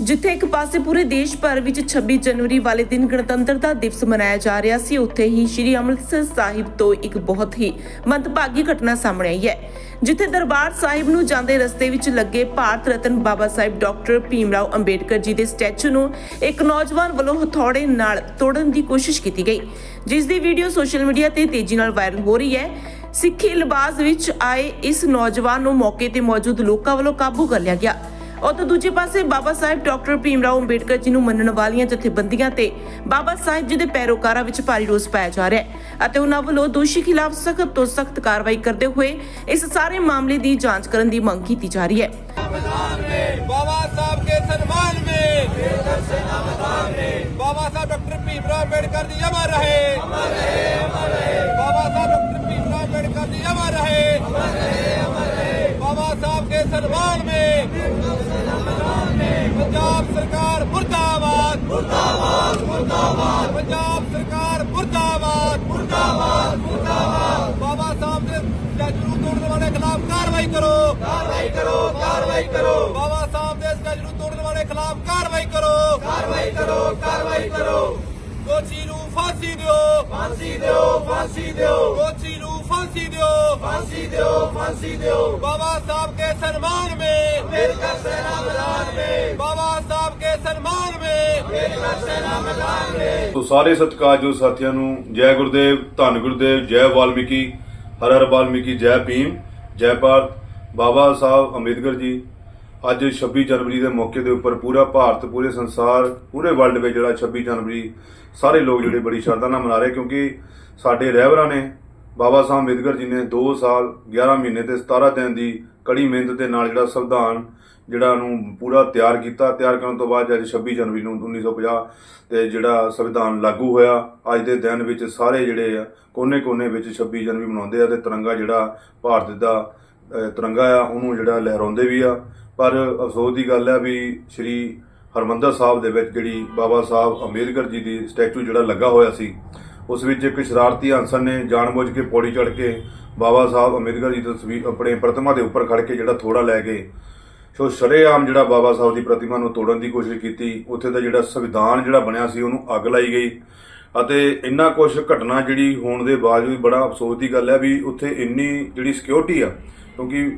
ਜਿੱਥੇ ਇੱਕ ਪਾਸੇ ਪੂਰੇ ਦੇਸ਼ ਭਰ ਵਿੱਚ 26 ਜਨਵਰੀ ਵਾਲੇ ਦਿਨ ਗਣਤੰਤਰਤਾ ਦਿਵਸ ਮਨਾਇਆ ਜਾ ਰਿਹਾ ਸੀ, ਉੱਥੇ ਹੀ ਸ੍ਰੀ ਅੰਮ੍ਰਿਤਸਰ ਸਾਹਿਬ ਤੋਂ ਇੱਕ ਬਹੁਤ ਹੀ ਮੰਦਭਾਗੀ ਘਟਨਾ ਸਾਹਮਣੇ ਆਈ ਹੈ, ਜਿੱਥੇ ਦਰਬਾਰ ਸਾਹਿਬ ਨੂੰ ਜਾਂਦੇ ਰਸਤੇ ਵਿੱਚ ਲੱਗੇ ਭਾਰਤ ਰਤਨ ਬਾਬਾ ਸਾਹਿਬ ਡਾਕਟਰ ਭੀਮਰਾਓ ਅੰਬੇਡਕਰ ਜੀ ਦੇ ਸਟੈਚੂ ਨੂੰ ਇੱਕ ਨੌਜਵਾਨ ਵੱਲੋਂ ਹਥੌੜੇ ਨਾਲ ਤੋੜਨ ਦੀ ਕੋਸ਼ਿਸ਼ ਕੀਤੀ ਗਈ, ਜਿਸ ਦੀ ਵੀਡੀਓ ਸੋਸ਼ਲ ਮੀਡੀਆ ਤੇ ਤੇਜ਼ੀ ਨਾਲ ਵਾਇਰਲ ਹੋ ਰਹੀ ਹੈ। ਸਿੱਖੀ ਲਿਬਾਸ ਵਿੱਚ ਆਏ ਇਸ ਨੌਜਵਾਨ ਨੂੰ ਮੌਕੇ ਤੇ ਮੌਜੂਦ ਲੋਕਾਂ ਵੱਲੋਂ ਕਾਬੂ ਕਰ ਲਿਆ ਗਿਆ। ਉਤ ਦੂਜੇ ਪਾਸੇ ਬਾਬਾ ਸਾਹਿਬ ਡਾਕਟਰ ਭੀਮ ਰਾਓ ਅੰਬੇਡਕਰ ਜੀ ਨੂੰ ਮੰਨਣ ਵਾਲੀਆਂ ਜਥੇਬੰਦੀਆਂ ਤੇ ਬਾਬਾ ਸਾਹਿਬ ਜੀ ਦੇ ਪੈਰੋਕਾਰਾਂ ਵਿੱਚ ਭਾਰੀ ਰੋਸ ਪਾਇਆ ਜਾ ਰਿਹਾ ਹੈ ਅਤੇ ਉਹਨਾਂ ਵੱਲੋਂ ਦੋਸ਼ੀ ਖਿਲਾਫ ਸਖਤ ਤੋਂ ਸਖਤ ਕਾਰਵਾਈ ਕਰਦੇ ਹੋਏ ਇਸ ਸਾਰੇ ਮਾਮਲੇ ਦੀ ਜਾਂਚ ਕਰਨ ਦੀ ਮੰਗ ਕੀਤੀ ਜਾ ਰਹੀ ਹੈ। ਬਾਬਾ ਸਾਹਿਬ ਕੇ ਸਨਮਾਨ ਵਿੱਚ ਬਾਬਾ ਸਾਹਿਬ ਡਾਕਟਰ ਭੀਮ ਰਾਓ ਅੰਬੇਡਕਰ ਜੀ ਅਮਰ ਰਹੇ। ਅਮਰ ਰਹੇ ਅਮਰ ਰਹੇ ਬਾਬਾ ਸਾਹਿਬ ਡਾਕਟਰ ਭੀਮ ਰਾਓ ਅੰਬੇਡਕਰ ਜੀ ਅਮਰ ਰਹੇ। ਅਮਰ ਰਹੇ ਅਮਰ ਰਹੇ ਬਾਬਾ ਸਾਹਿਬ ਕੇ ਸਨਮਾਨ ਮੁਰਦਾਬਾਦ ਮੁਰਦਾਬਾਦ। ਪੰਜਾਬ ਸਰਕਾਰ ਮੁਰਦਾਬਾਦ ਮੁਰਦਾਬਾਦ ਮੁਰਦਾਬਾਦ। ਬਾਬਾ ਸਾਹਿਬ ਦੇ ਸਟੈਚੂ ਤੋੜਨ ਵਾਲੇ ਖਿਲਾਫ ਕਾਰਵਾਈ ਕਰੋ। ਕਾਰਵਾਈ ਕਰੋ ਕਾਰਵਾਈ ਕਰੋ। ਬਾਬਾ ਸਾਹਿਬ ਦੇ ਸਟੈਚੂ ਤੋੜਨ ਵਾਲੇ ਖਿਲਾਫ ਕਾਰਵਾਈ ਕਰੋ। ਕਾਰਵਾਈ ਕਰੋ ਕਾਰਵਾਈ ਕਰੋ। ਕੋਚੀ ਨੂੰ ਫਾਂਸੀ ਦਿਓ। ਫਾਂਸੀ ਦਿਓ ਫਾਂਸੀ ਦਿਓ। ਕੋਚੀ ਨੂੰ ਫਾਂਸੀ ਦਿਓ। ਫਾਂਸੀ ਦਿਓ ਫਾਂਸੀ ਦਿਓ। ਬਾਬਾ ਸਾਹਿਬ ਕੇ ਸਨਮਾਨ ਮੇ। ਅੰਬੇਦਕਰ ਸੈਨਾ ਮੈਦਾਨ ਮੇ। ਬਾਬਾ ਤੋ ਸਾਰੇ ਜੋ ਸਾਥੀਆਂ ਨੂੰ, ਜੈ ਗੁਰਦੇਵ, ਧੰਨ ਗੁਰਦੇਵ, ਜੈ ਵਾਲਮੀਕੀ, ਹਰ ਹਰ ਵਾਲਮੀਕੀ, ਜੈ ਭੀਮ, ਜੈ ਭਾਰਤ। ਬਾਬਾ ਸਾਹਿਬ ਅੰਬੇਦਕਰ ਜੀ, ਅੱਜ 26 ਜਨਵਰੀ ਦੇ ਮੌਕੇ ਦੇ ਉੱਪਰ ਪੂਰਾ ਭਾਰਤ, ਪੂਰੇ ਸੰਸਾਰ, ਪੂਰੇ ਵਰਲਡ ਵਿੱਚ ਜਿਹੜਾ 26 ਜਨਵਰੀ, ਸਾਰੇ ਲੋਕ ਜਿਹੜੇ ਬੜੀ ਸ਼ਰਧਾ ਨਾਲ ਮਨਾ ਰਹੇ ਕਿਉਂਕਿ ਸਾਡੇ ਰਹਿਬਰਾਂ ਨੇ, ਬਾਬਾ ਸਾਹਿਬ ਅੰਬੇਦਕਰ ਜੀ ਨੇ 2 ਸਾਲ 11 ਮਹੀਨੇ ਤੇ 17 ਦਿਨ ਦੀ ਕੜੀ ਮਿਹਨਤ ਦੇ ਨਾਲ ਜਿਹੜਾ ਸੰਵਿਧਾਨ ਜਿਹੜਾ ਨੂੰ ਪੂਰਾ ਤਿਆਰ ਕੀਤਾ। ਤਿਆਰ ਕਰਨ ਤੋਂ ਬਾਅਦ ਅੱਜ 26 ਜਨਵਰੀ ਨੂੰ 1950 ਤੇ ਜਿਹੜਾ ਸੰਵਿਧਾਨ ਲਾਗੂ ਹੋਇਆ, ਅੱਜ ਦੇ ਦਿਨ ਵਿੱਚ ਸਾਰੇ ਜਿਹੜੇ ਆ, ਕੋਨੇ-ਕੋਨੇ ਵਿੱਚ 26 ਜਨਵਰੀ ਮਨਾਉਂਦੇ ਆ ਤੇ ਤਿਰੰਗਾ ਜਿਹੜਾ ਭਾਰਤ ਦਾ ਤਿਰੰਗਾ ਆ, ਉਹਨੂੰ ਜਿਹੜਾ ਲਹਿਰਾਉਂਦੇ ਵੀ ਆ। ਪਰ ਅਫਸੋਸ ਦੀ ਗੱਲ ਹੈ ਵੀ ਸ਼੍ਰੀ ਹਰਮੰਦਰ ਸਾਹਿਬ ਦੇ ਵਿੱਚ ਜਿਹੜੀ ਬਾਬਾ ਸਾਹਿਬ ਅੰਬੇਦਕਰ ਜੀ ਦੀ ਸਟੈਚੂ ਜਿਹੜਾ ਲੱਗਾ ਹੋਇਆ ਸੀ, ਉਸ ਵਿੱਚ ਇੱਕ ਸ਼ਰਾਰਤੀ ਅਨਸਰ ਨੇ ਜਾਣਬੁੱਝ ਕੇ ਪੌੜੀ ਚੜ੍ਹ ਕੇ ਬਾਬਾ ਸਾਹਿਬ ਅੰਬੇਦਕਰ ਜੀ ਦੀ ਤਸਵੀਰ ਆਪਣੇ ਪ੍ਰਤਿਮਾ ਦੇ ਉੱਪਰ ਖੜ ਕੇ ਜਿਹੜਾ ਥੋੜਾ ਲੈ ਕੇ ਸੋ ਸ਼ਰੇਆਮ ਜਿਹੜਾ ਬਾਬਾ ਸਾਹਿਬ ਦੀ ਪ੍ਰਤਿਮਾ ਨੂੰ ਤੋੜਨ ਦੀ ਕੋਸ਼ਿਸ਼ ਕੀਤੀ, ਉੱਥੇ ਦਾ ਜਿਹੜਾ ਸੰਵਿਧਾਨ ਜਿਹੜਾ ਬਣਿਆ ਸੀ, ਉਹਨੂੰ ਅੱਗ ਲਾਈ ਗਈ। ਅਤੇ ਇੰਨਾ ਕੁਝ ਘਟਨਾ ਜਿਹੜੀ ਹੋਣ ਦੇ ਬਾਵਜੂਦ ਬੜਾ ਅਫਸੋਸ ਦੀ ਗੱਲ ਹੈ ਵੀ ਉੱਥੇ ਇੰਨੀ ਜਿਹੜੀ ਸਿਕਿਉਰਿਟੀ ਆ, ਕਿਉਂਕਿ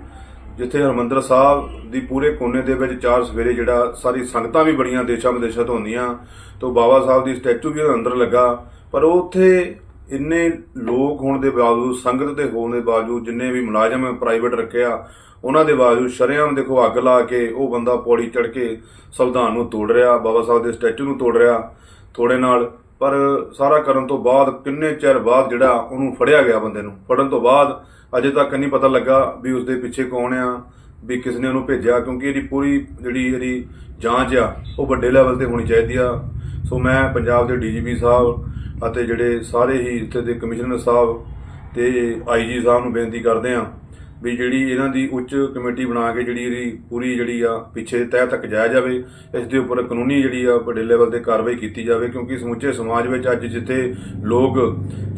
ਜਿੱਥੇ ਹਰਮੰਦਰ ਸਾਹਿਬ ਦੀ ਪੂਰੇ ਕੋਨੇ ਦੇ ਵਿੱਚ ਚਾਰ ਸਵੇਰੇ ਜਿਹੜਾ ਸਾਰੀ ਸੰਗਤਾਂ ਵੀ ਬੜੀਆਂ ਦੇਸ਼ਾਂ ਵਿਦੇਸ਼ਾਂ ਤੋਂ ਹੁੰਦੀਆਂ ਤੋਂ ਬਾਬਾ ਸਾਹਿਬ ਦੀ ਸਟੈਚੂ ਵੀ ਉਹਦੇ ਅੰਦਰ ਲੱਗਾ, ਪਰ ਉਹ ਉੱਥੇ ਇੰਨੇ ਲੋਕ ਹੋਣ ਦੇ ਬਾਵਜੂਦ, ਸੰਗਤ ਦੇ ਹੋਣ ਦੇ ਬਾਵਜੂਦ, ਜਿੰਨੇ ਵੀ ਮੁਲਾਜ਼ਮ ਪ੍ਰਾਈਵੇਟ ਰੱਖਿਆ, ਉਹਨਾਂ ਦੇ ਬਾਵਜੂਦ ਸ਼ਰੇਆਮ ਦੇਖੋ ਅੱਗ ਲਾ ਕੇ ਉਹ ਬੰਦਾ ਪੌੜੀ ਚੜ ਕੇ ਸੰਵਿਧਾਨ ਨੂੰ ਤੋੜ ਰਿਹਾ, ਬਾਬਾ ਸਾਹਿਬ ਦੇ ਸਟੈਚੂ ਨੂੰ ਤੋੜ ਰਿਹਾ ਥੋੜੇ ਨਾਲ, ਪਰ ਸਾਰਾ ਕਰਨ ਤੋਂ ਬਾਅਦ ਕਿੰਨੇ ਚਿਰ ਬਾਅਦ ਜਿਹੜਾ ਉਹਨੂੰ ਫੜਿਆ ਗਿਆ ਬੰਦੇ ਨੂੰ? ਫੜਨ ਤੋਂ ਬਾਅਦ ਅਜੇ ਤੱਕ ਨਹੀਂ ਪਤਾ ਲੱਗਾ ਵੀ ਉਸ ਦੇ ਪਿੱਛੇ ਕੌਣ ਆ, ਵੀ ਕਿਸ ਨੇ ਉਹਨੂੰ ਭੇਜਿਆ, ਕਿਉਂਕਿ ਇਹਦੀ ਪੂਰੀ ਜਿਹੜੀ ਇਹਦੀ ਜਾਂਚ ਆ, ਉਹ ਵੱਡੇ ਲੈਵਲ ਤੇ ਹੋਣੀ ਚਾਹੀਦੀ ਆ। ਸੋ ਮੈਂ ਪੰਜਾਬ ਦੇ ਡੀਜੀਪੀ ਸਾਹਿਬ ਅਤੇ ਜਿਹੜੇ ਸਾਰੇ ਹੀ ਇੱਥੇ ਦੇ ਕਮਿਸ਼ਨਰ ਸਾਹਿਬ ਤੇ ਆਈਜੀ ਸਾਹਿਬ ਨੂੰ ਬੇਨਤੀ ਕਰਦੇ ਹਾਂ ਵੀ ਜਿਹੜੀ ਇਹਨਾਂ ਦੀ ਉੱਚ ਕਮੇਟੀ ਬਣਾ ਕੇ ਜਿਹੜੀ ਇਹਦੀ ਪੂਰੀ ਜਿਹੜੀ ਆ ਪਿੱਛੇ ਤਹਿ ਤੱਕ ਜਾਇਆ ਜਾਵੇ, ਇਸ ਦੇ ਉੱਪਰ ਕਾਨੂੰਨੀ ਜਿਹੜੀ ਆ ਵੱਡੇ ਲੈਵਲ ਤੇ ਕਾਰਵਾਈ ਕੀਤੀ ਜਾਵੇ, ਕਿਉਂਕਿ ਸਮੁੱਚੇ ਸਮਾਜ ਵਿੱਚ ਅੱਜ ਜਿੱਥੇ ਲੋਕ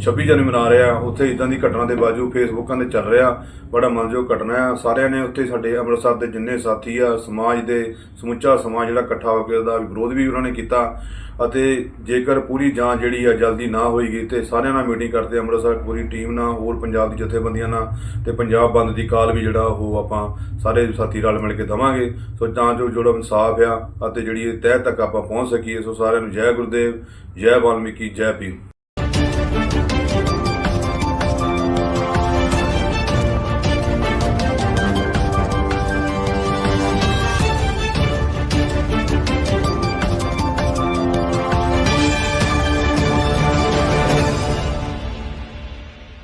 26 ਜਨਵਰੀ ਮਨਾ ਰਹੇ ਆ, ਉੱਥੇ ਇਦਾਂ ਦੀ ਘਟਨਾ ਦੇ ਬਾਜੂ ਫੇਸਬੁੱਕਾਂ ਤੇ ਚੱਲ ਰਿਹਾ, ਬੜਾ ਮਨਜੋਗ ਘਟਨਾ ਆ। ਸਾਰਿਆਂ ਨੇ ਉੱਥੇ ਸਾਡੇ ਅੰਮ੍ਰਿਤਸਰ ਦੇ ਜਿੰਨੇ ਸਾਥੀ ਆ, ਸਮਾਜ ਦੇ ਸਮੁੱਚਾ ਸਮਾਜ ਜਿਹੜਾ ਇਕੱਠਾ ਹੋ ਕੇ ਉਹਦਾ ਵਿਰੋਧ ਵੀ ਉਹਨਾਂ ਨੇ ਕੀਤਾ ਅਤੇ ਜੇਕਰ ਪੂਰੀ ਜਾਂਚ ਜਿਹੜੀ ਆ ਜਲਦੀ ਨਾ ਹੋਈਗੀ ਤੇ ਸਾਰਿਆਂ ਨਾਲ ਮੀਟਿੰਗ ਕਰਦੇ ਅੰਮ੍ਰਿਤਸਰ ਪੂਰੀ ਟੀਮ ਨਾਲ ਹੋਰ ਪੰਜਾਬ ਦੀ ਜਥੇਬੰਦੀਆਂ ਨਾਲ ਤੇ ਪੰਜਾਬ ਬੰਦ ਦੀ ਕਾਲ ਵੀ ਜਿਹੜਾ ਉਹ ਆਪਾਂ ਸਾਰੇ ਸਾਥੀ ਰਲ ਮਿਲ ਕੇ ਦਵਾਂਗੇ। ਸੋ ਤਾਂ ਜੋ ਜਿਹੜਾ ਇਨਸਾਫ ਆ ਅਤੇ ਜਿਹੜੀ ਇਹ ਤਹਿ ਤੱਕ ਆਪਾਂ ਪਹੁੰਚ ਸਕੀਏ, ਸੋ ਸਾਰਿਆਂ ਨੂੰ ਜੈ ਗੁਰਦੇਵ, ਜੈ ਵਾਲਮੀਕੀ, ਜੈ ਭੀਮ।